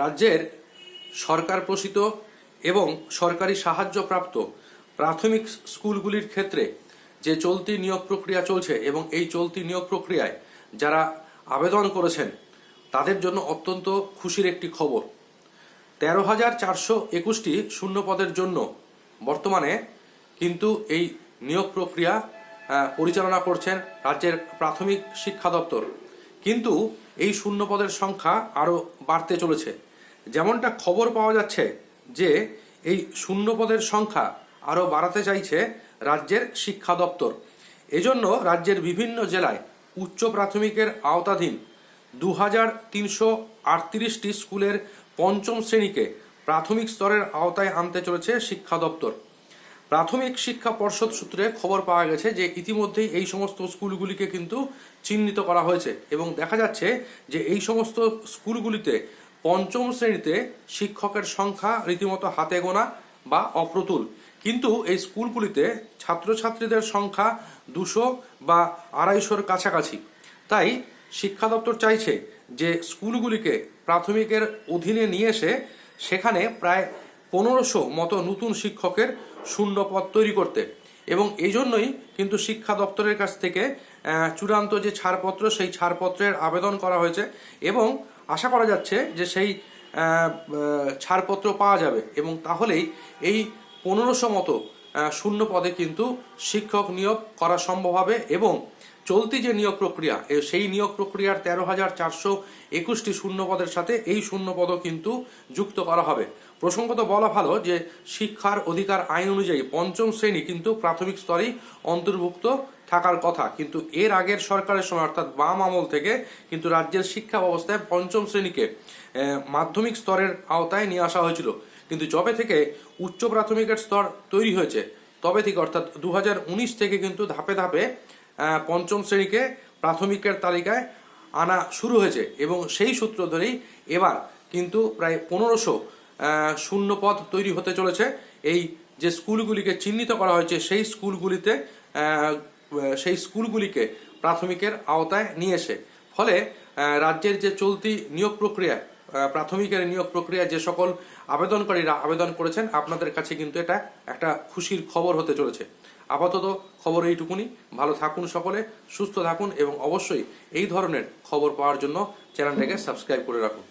রাজ্যের সরকার পোষিত এবং সরকারি সাহায্যপ্রাপ্ত প্রাথমিক স্কুলগুলির ক্ষেত্রে যে চলতি নিয়োগ প্রক্রিয়া চলছে এবং এই চলতি নিয়োগ প্রক্রিয়ায় যারা আবেদন করেছেন, তাদের জন্য অত্যন্ত খুশির একটি খবর। তেরো হাজার চারশো একুশটি শূন্যপদের জন্য বর্তমানে কিন্তু এই নিয়োগ প্রক্রিয়া পরিচালনা করছেন রাজ্যের প্রাথমিক শিক্ষা দপ্তর। কিন্তু এই শূন্য পদের সংখ্যা আরও বাড়তে চলেছে। যেমনটা খবর পাওয়া যাচ্ছে যে এই শূন্য পদের সংখ্যা আরও বাড়াতে চাইছে রাজ্যের শিক্ষা দপ্তর। এজন্য রাজ্যের বিভিন্ন জেলায় উচ্চ প্রাথমিকের আওতাধীন দু হাজার তিনশো আটত্রিশটি স্কুলের পঞ্চম শ্রেণীকে প্রাথমিক স্তরের আওতায় আনতে চলেছে শিক্ষা দপ্তর। প্রাথমিক শিক্ষা পর্ষদ সূত্রে খবর পাওয়া গেছে যে ইতিমধ্যেই এই সমস্ত স্কুলগুলিকে কিন্তু চিহ্নিত করা হয়েছে এবং দেখা যাচ্ছে যে এই সমস্ত স্কুলগুলিতে পঞ্চম শ্রেণীতে শিক্ষকের সংখ্যা রীতিমতো হাতে গোনা বা অপ্রতুল। কিন্তু এই স্কুলগুলিতে ছাত্রছাত্রীদের সংখ্যা দুশো বা আড়াইশোর কাছাকাছি। তাই শিক্ষা দপ্তর চাইছে যে স্কুলগুলিকে প্রাথমিকের অধীনে নিয়ে এসে সেখানে প্রায় পনেরোশো মতো নতুন শিক্ষকের শূন্য পদ তৈরি করতে। এবং এই জন্যই কিন্তু শিক্ষা দপ্তরের কাছ থেকে চূড়ান্ত যে ছাড়পত্র, সেই ছাড়পত্রের আবেদন করা হয়েছে এবং আশা করা যাচ্ছে যে সেই ছাড়পত্র পাওয়া যাবে এবং তাহলেই এই পনেরোশো মতো শূন্য পদে কিন্তু শিক্ষক নিয়োগ করা সম্ভব হবে এবং চলতি যে নিয়োগ প্রক্রিয়া সেই নিয়োগ প্রক্রিয়ার তেরো হাজার চারশো একুশটি শূন্য পদের সাথে এই শূন্য পদও কিন্তু যুক্ত করা হবে। প্রসঙ্গত বলা ভালো যে শিক্ষার অধিকার আইন অনুযায়ী পঞ্চম শ্রেণি কিন্তু প্রাথমিক স্তরেই অন্তর্ভুক্ত থাকার কথা। কিন্তু এর আগের সরকারের সময় অর্থাৎ বাম আমল থেকে কিন্তু রাজ্যের শিক্ষা ব্যবস্থায় পঞ্চম শ্রেণীকে মাধ্যমিক স্তরের আওতায় নিয়ে আসা হয়েছিল। কিন্তু যবে থেকে উচ্চ প্রাথমিকের স্তর তৈরি হয়েছে, তবে থেকে অর্থাৎ দু হাজার উনিশ থেকে কিন্তু ধাপে ধাপে পঞ্চম শ্রেণীকে প্রাথমিকের তালিকায় আনা শুরু হয়েছে এবং সেই সূত্র ধরেই এবার কিন্তু প্রায় পনেরোশো শূন্য পদ তৈরি হতে চলেছে। এই যে স্কুলগুলিকে চিহ্নিত করা হয়েছে, সেই স্কুলগুলিতে সেই স্কুলগুলিকে প্রাথমিকের আওতায় নিয়ে এসে, ফলে রাজ্যের যে চলতি নিয়োগ প্রক্রিয়া প্রাথমিকের নিয়োগ প্রক্রিয়া যে সকল আবেদনকারীরা আবেদন করেছেন, আপনাদের কাছে কিন্তু এটা একটা খুশির খবর হতে চলেছে। আপাতত খবর এইটুকুনি। ভালো থাকুন সকলে, সুস্থ থাকুন এবং অবশ্যই এই ধরনের খবর পাওয়ার জন্য চ্যানেলটাকে সাবস্ক্রাইব করে রাখুন।